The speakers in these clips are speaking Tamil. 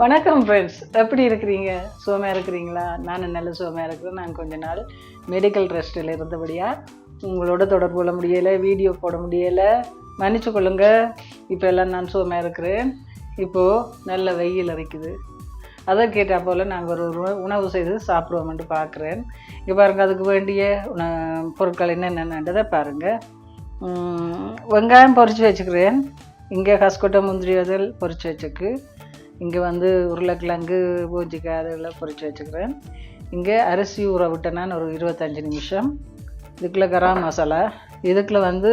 வணக்கம் ஃப்ரெண்ட்ஸ் எப்படி இருக்கிறீங்க? சுகமாக இருக்கிறீங்களா? நான் நல்ல சுகமாக இருக்கிறேன். நான் கொஞ்ச நாள் மெடிக்கல் ரெஸ்ட்டில் இருந்தபடியாக உங்களோட தொடர்பு கொள்ள முடியலை வீடியோ போட முடியலை. மன்னிச்சு கொள்ளுங்க. இப்போ எல்லாம் நான் சுகமாக இருக்கிறேன். இப்போது நல்ல வெயில் அரைக்குது அதை கேட்டால் போல் நாங்கள் ஒரு உண- உணவு செய்து சாப்பிடுவோம்ன்ட்டு பார்க்குறேன். இங்கே பாருங்கள் அதுக்கு வேண்டிய உண பொருட்கள் என்னென்னன்றதை பாருங்கள் வெங்காயம் பொரித்து வச்சுக்கிறேன். இங்கே கஸ்கொட்டை முந்திரி வதல் பொரித்து வச்சுக்கு. இங்கே வந்து உருளைக்கிழங்கு பூஜிக்காய் அதெல்லாம் பொரித்து வச்சுக்கிறேன். இங்கே அரிசி ஊற விட்டேன் நான் ஒரு இருபத்தஞ்சி நிமிஷம். இதுக்குள்ள கரம் மசாலா. இதுக்குள்ள வந்து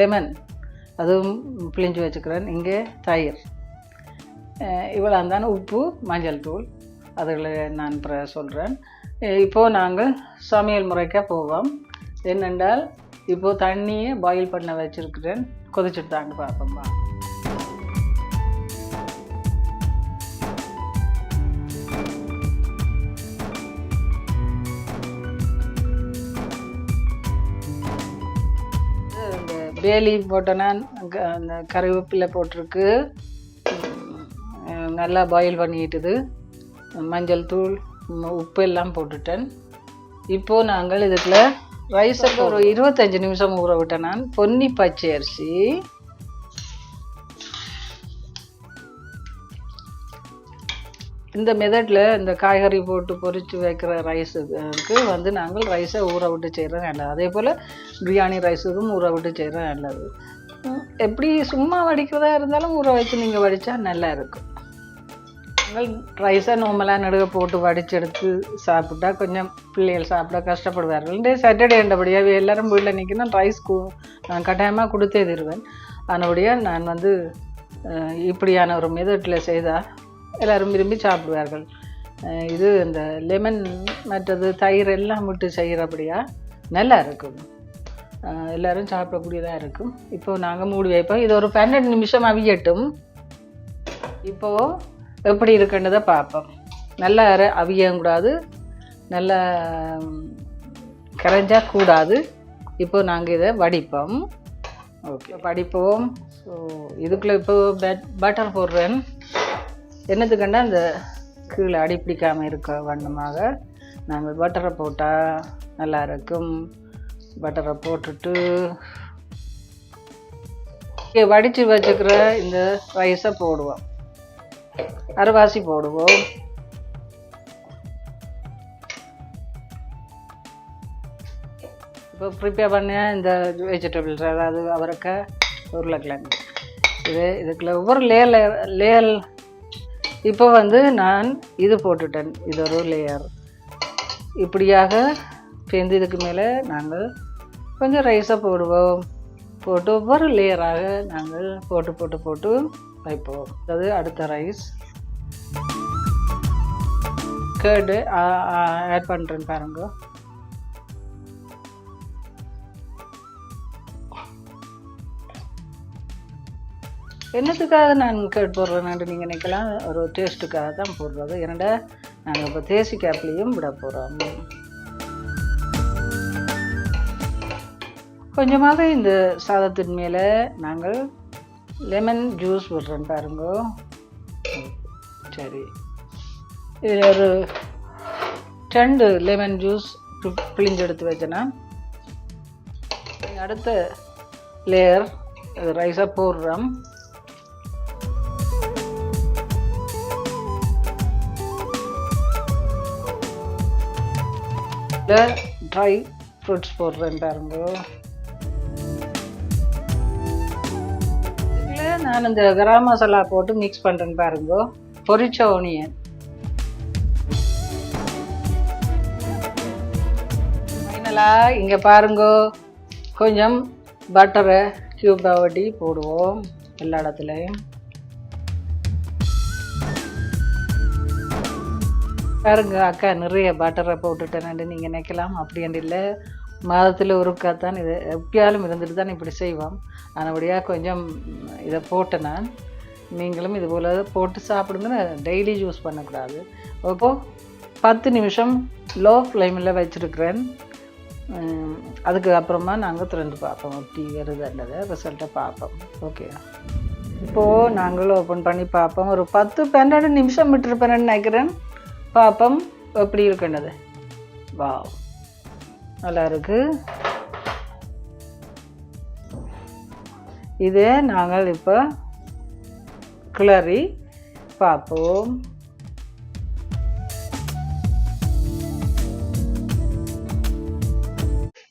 லெமன் அதுவும் பிழிஞ்சு வச்சுக்கிறேன். இங்கே தயிர். இவ்வளோ தானே. உப்பு மஞ்சள் தூள். அதுகளை நான் பிற சொல்கிறேன் இப்போது நாங்கள் சமையல் முறைக்க போவோம். என்னென்றால் இப்போது தண்ணியை பாயில் பண்ண வச்சுருக்கிறேன். கொதிச்சுட்டு தாங்க பார்ப்போம் இந்த பேலி போட்டோன்னா அந்த கறிவேப்பிலை போட்டிருக்கு. நல்லா பாயில் பண்ணிட்டுது மஞ்சள் தூள் உப்பு எல்லாம் போட்டுட்டேன். இப்போது நாங்கள் இதுக்குள்ள ரைஸை ஒரு இருபத்தஞ்சி நிமிஷம் ஊற விட்டேன் நான். பொன்னி பச்சை அரிசி. இந்த மெதடில் இந்த காய்கறி போட்டு பொரித்து வைக்கிற ரைஸுக்கு வந்து நாங்கள் ரைஸை ஊற விட்டு செய்கிறது நல்லது. அதே போல் பிரியாணி ரைஸுக்கும் ஊற விட்டு செய்கிறது நல்லது. எப்படி சும்மா வடிக்கிறதா இருந்தாலும் ஊற வச்சு நீங்கள் வடித்தா நல்லா இருக்கும். நாங்கள் ரைஸை நார்மலாக நடுக போட்டு வடித்து எடுத்து சாப்பிட்டா கொஞ்சம் பிள்ளைகள் சாப்பிட கஷ்டப்படுவார்கள். இந்த சாட்டர்டே என்றபடியாக எல்லாரும் வீட்டில் நிற்கணும் ரைஸ் நான் கட்டாயமாக கொடுத்தே தருவேன். ஆனபடியாக நான் வந்து இப்படியான ஒரு மெதட்டில் செய்தால் எல்லாரும் விரும்பி சாப்பிடுவார்கள். இது இந்த லெமன் மற்றது தயிர் எல்லாம் விட்டு செய்கிறபடியா நல்லா இருக்கும். எல்லாரும் சாப்பிடக்கூடியதாக இருக்கும். இப்போ நாங்கள் மூடி வைப்போம். இது ஒரு பன்னெண்டு நிமிஷம் அவியட்டும். இப்போது எப்படி இருக்குன்றதை பார்ப்போம். நல்லா அவியவும் கூடாது. நல்லா கரைஞ்சா கூடாது. இப்போ நாங்கள் இதை வடிப்போம். ஓகே வடிப்போம். ஸோ இதுக்குள்ளே இப்போ பட் பட்டர் போடுறேன். என்னத்துக்கண்டா இந்த கீழே அடி பிடிக்காமல் இருக்க வண்ணமாக நாங்கள் பட்டரை போட்டால் நல்லா இருக்கும். பட்டரை போட்டுட்டு இங்கே வடித்து வச்சுக்கிற இந்த ரைஸை போடுவோம். அரைவாசி போடுவோம். இப்போ ப்ரிப்பேர் பண்ண இந்த வெஜிடபிள்ஸ் அதாவது அவரைக்காய் உருளைக்கிழங்கு. இது இதுக்குள்ள ஒவ்வொரு லேயர் லேயர் இப்போ வந்து நான் இது போட்டுட்டேன். இது ஒரு லேயர் இப்படியாக சேர்ந்து இதுக்கு மேலே நாங்கள் கொஞ்சம் ரைஸை போடுவோம். போட்டு ஒவ்வொரு லேயராக நாங்கள் போட்டு போட்டு போட்டு வைப்போம். அது அடுத்த ரைஸ் கேர்டு ஆட் பண்ணுறேன் பாருங்கள் என்னத்துக்காக நான் கேட் போடுறேன்னு நீங்கள் நினைக்கலாம்? ஒரு டேஸ்ட்டுக்காக தான் போடுறது. என்னடா நாங்கள் இப்போ தேசி கேப்லேயும் விட போகிறோம் கொஞ்சமாக இந்த சாதத்தின் மேலே நாங்கள் லெமன் ஜூஸ் விடுறோம் பாருங்க. சரி. இதில் ஒரு ரெண்டு லெமன் ஜூஸ் பிழிஞ்செடுத்து வச்சேன்னா அடுத்த லேயர் ரைஸாக போடுறோம். ட்ரை ஃப்ரூட்ஸ் போடுறேன் பாருங்க. இதில் நான் இந்த கரம் மசாலா போட்டு மிக்ஸ் பண்ணுறேன் பாருங்க. பொரிச்ச ஒனியன் ஃபைனலாக இங்கே பாருங்க. கொஞ்சம் பட்டரை க்யூப் வட்டி போடுவோம் எல்லா இடத்துலையும். பாருங்க அக்கா நிறைய பட்டரை போட்டுட்டேன்னு நீங்கள் நினைக்கலாம். அப்படின்னு இல்லை. மாதத்தில் ஒருக்காத்தான் இது. எப்படியாலும் இருந்துட்டு தான் இப்படி செய்வோம் அதனபடியாக கொஞ்சம் இதை போட்டேன் நான். நீங்களும் இது போல் போட்டு சாப்பிடுங்க. டெய்லி யூஸ் பண்ணக்கூடாது. இப்போ பத்து நிமிஷம் லோ ஃப்ளேமில் வச்சுருக்கிறேன் அதுக்கு அப்புறமா நாங்கள் திறந்து பார்ப்போம். டீ வருதுன்றதை ரிசல்ட்டை பார்ப்போம். ஓகே இப்போது நாங்களும் ஓப்பன் பண்ணி பார்ப்போம். ஒரு பத்து பன்னெண்டு நிமிஷம் விட்டுருப்பேன்னு நினைக்கிறேன். பார்ப்போம் எப்படி இருக்குன்னது? வா நல்லா இருக்கு. இதே நாங்கள் இப்போ கிளறி பார்ப்போம்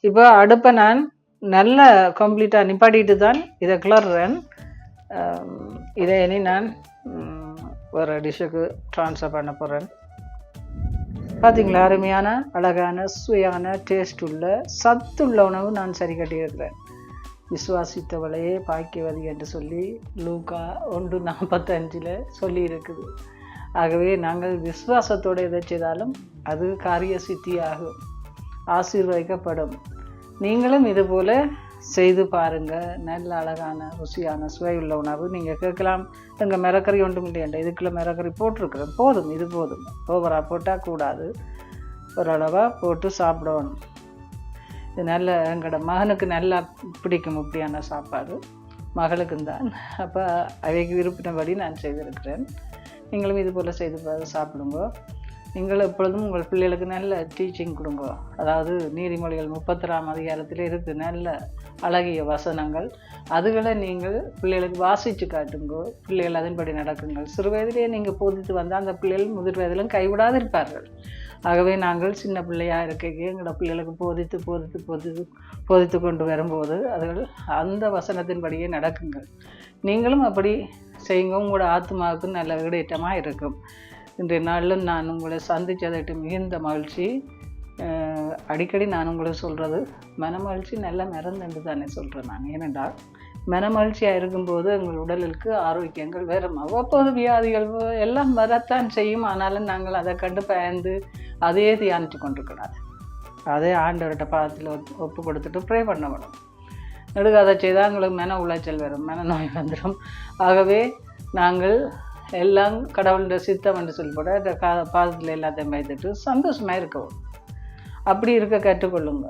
இப்போ அடுப்பை நான் நல்ல கம்ப்ளீட்டாக நிப்பாட்டிட்டு தான் இதை கிளறுறேன். இதை இனி நான் ஒரு டிஷ்ஷுக்கு ட்ரான்ஸ்ஃபர் பண்ண போகிறேன் பார்த்தீங்களா அருமையான அழகான சுவையான டேஸ்ட் உள்ள சத்துள்ள உணவு நான் சரி கட்டியிருக்கிறேன். விசுவாசித்தவளையே பாக்கியவதி என்று சொல்லி லூகா ஒன்று நாற்பத்தஞ்சில் சொல்லி இருக்குது ஆகவே நாங்கள் விசுவாசத்தோடு எதை செய்தாலும் அது காரிய சித்தியாகும் ஆசீர்வதிக்கப்படும். நீங்களும் இதுபோல் செய்து பாருங்கள் நல்ல அழகான ருசியான சுவையுள்ள உணவு. நீங்கள் கேட்கலாம் எங்கள் மிரக்கறி ஒன்றும் இல்லையண்டா இதுக்குள்ளே மிரக்கறி போட்டிருக்கிறேன். போதும் இது போதும். ஓவராக போட்டால் கூடாது. ஓரளவாக போட்டு சாப்பிடணும். இது நல்ல எங்களோட மகனுக்கு நல்லா பிடிக்கும் இப்படியான சாப்பாடு. மகளுக்கும் தான். அப்போ அவைக்கு விருப்பினபடி நான் செய்திருக்கிறேன். நீங்களும் இது போல் செய்து சாப்பிடுங்க. நீங்கள் எப்பொழுதும் உங்கள் பிள்ளைகளுக்கு நல்ல டீச்சிங் கொடுங்க. அதாவது நீதிமொழிகள் முப்பத்தொராம் அதிகாரத்தில் இருக்குது நல்ல அழகிய வசனங்கள். அதுகளை நீங்கள் பிள்ளைகளுக்கு வாசித்து காட்டுங்க. பிள்ளைகள் அதன்படி நடக்குங்கள். சிறு வயதிலேயே நீங்கள் போதித்து வந்தால் அந்த பிள்ளைகள் முதிர் வயதிலும் கைவிடாது இருப்பார்கள் ஆகவே நாங்கள் சின்ன பிள்ளையாக இருக்கைக்கு எங்களோட பிள்ளைகளுக்கு போதித்து போதித்து போதித்து போதித்து கொண்டு வரும்போது அதுகள் அந்த வசனத்தின்படியே நடக்குங்கள். நீங்களும் அப்படி செய்யுங்க. உங்களோட ஆத்மாவுக்கு நல்ல ஈடேற்றமாக இருக்கும். இன்றைய நாளில் நான் உங்களை சந்தித்ததற்கு மிகுந்த மகிழ்ச்சி. அடிக்கடி நான் உங்களுக்கு சொல்கிறது மனமகிழ்ச்சி நல்ல மறந்துண்டு தானே சொல்கிறேன் நான். ஏனென்றால் மனமகிழ்ச்சியாக இருக்கும்போது எங்கள் உடலுக்கு ஆரோக்கியங்கள் வரும் அவ்வப்போது வியாதிகள் எல்லாம் வரத்தான் செய்யும். ஆனாலும் நாங்கள் அதை கண்டு பயந்து அதையே தியானித்து கொண்டிருக்கூடாது அதே ஆண்டவர்கிட்ட பாதத்தில் ஒப்பு கொடுத்துட்டு ப்ரே பண்ண வேணும் நெடுகாதை செய்தால் எங்களுக்கு மன உளைச்சல் வரும் மன நோய் வந்துடும். ஆகவே நாங்கள் எல்லாம் கடவுளுடைய சித்தம் என்று சொல்லிப்பட இந்த கா பாதத்தில் எல்லாத்தையும் வைத்துட்டு சந்தோஷமாக இருக்கவும். அப்படி இருக்க கற்றுக்கொள்ளுங்க.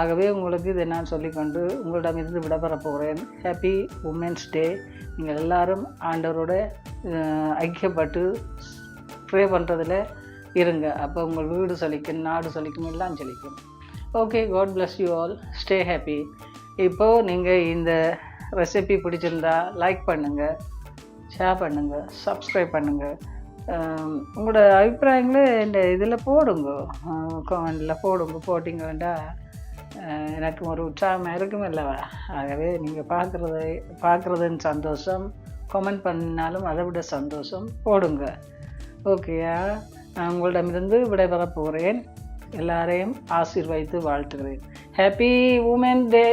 ஆகவே உங்களுக்கு இதை நான் சொல்லிக்கொண்டு உங்களிடமிருந்து விடைபெற போகிறேன் ஹாப்பி உமன்ஸ் டே நீங்கள் எல்லாரும் ஆண்டவரோட ஐக்கியப்பட்டு ப்ரே பண்ணுறதுல இருங்க. அப்போ உங்கள் வீடு சொல்லிக்கும் நாடு சொல்லிக்கும் எல்லாம் சொல்லிக்கும் okay God bless you all stay happy இப்போது நீங்கள் இந்த ரெசிபி பிடிச்சிருந்தா லைக் பண்ணுங்கள் ஷேர் பண்ணுங்கள் சப்ஸ்கிரைப் பண்ணுங்கள் உங்களோட அபிப்பிராயங்களை இந்த இதில் போடுங்க. கமெண்டில் போடுங்க. போட்டிங்க வேண்டாம் எனக்கு ஒரு உற்சாகமாக இருக்கும் அல்லவா ஆகவே நீங்கள் பார்க்குறது பார்க்குறதுன்னு சந்தோஷம். கமெண்ட் பண்ணாலும் அதை விட சந்தோஷம். போடுங்க. ஓகேயா நான் உங்களிடமிருந்து விடைபெறப் போகிறேன். எல்லாரையும் ஆசீர்வதித்து வாழ்த்துகிறேன். ஹாப்பி உமன் டே